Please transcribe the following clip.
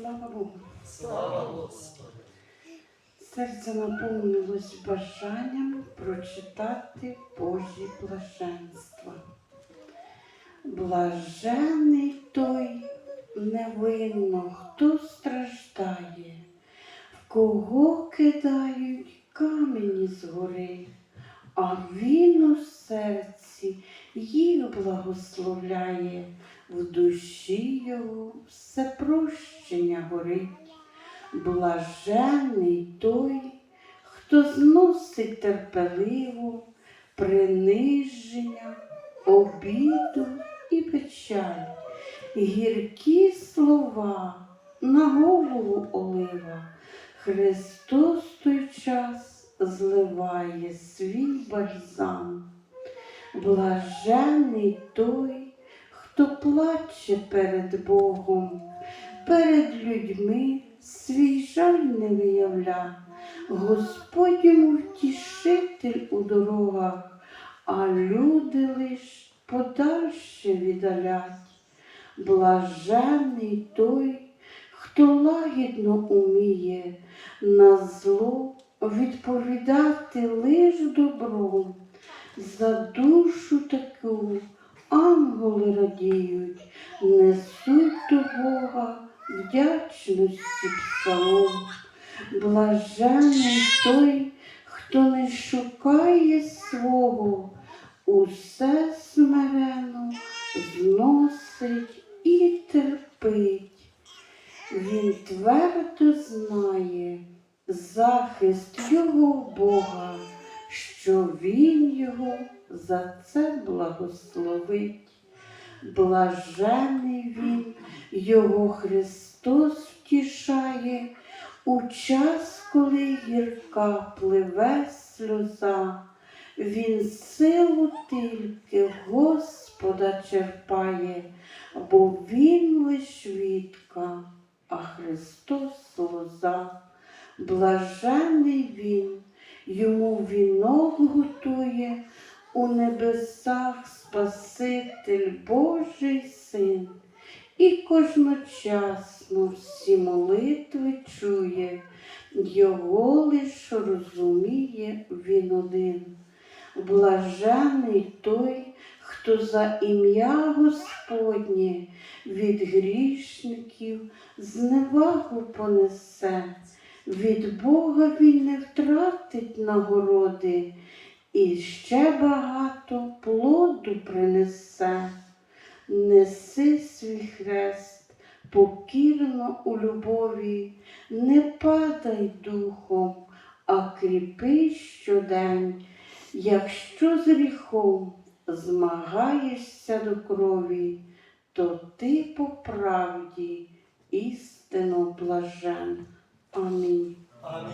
Слава Богу. Слава Господу! Серце наповнилось бажанням прочитати Божі блаженства. Блажений той невинно, хто страждає, в кого кидають камені з гори, а він у серці їх благословляє, в душі його все прощення горить. Блажений той, хто зносить терпеливо приниження, обіду і печаль, гіркі слова на голову олива. Христос той час зливає свій бальзам. Блажений той, хто плаче перед Богом, перед людьми свій жаль не виявля. Господь йому втішитель у дорогах, а люди лиш подальше віддалять. Блажений той, хто лагідно уміє на зло відповідати лиш добром. За душу таку ангели радіють, несуть до Бога вдячності псалом. Блажений той, хто не шукає свого, усе смирено зносить і терпить. Він твердо знає захист його Бога, що він його за це благословить. Блажений він, його Христос втішає у час, коли гірка пливе сльоза. Він силу тільки Господа черпає, бо він лиш вітка, а Христос лоза. Блажений він, йому вінок готує. У небесах Спаситель Божий Син, і кожночасно всі молитви чує, його лиш розуміє він один. Блажений той, хто за ім'я Господнє від грішників зневагу понесе, від Бога він не втратить нагороди і ще багато плоду принесе. Неси свій хрест покірно у любові, не падай духом, а кріпи щодень, якщо з гріхом змагаєшся до крові, то ти по правді істинно блажен. Amen. Amém.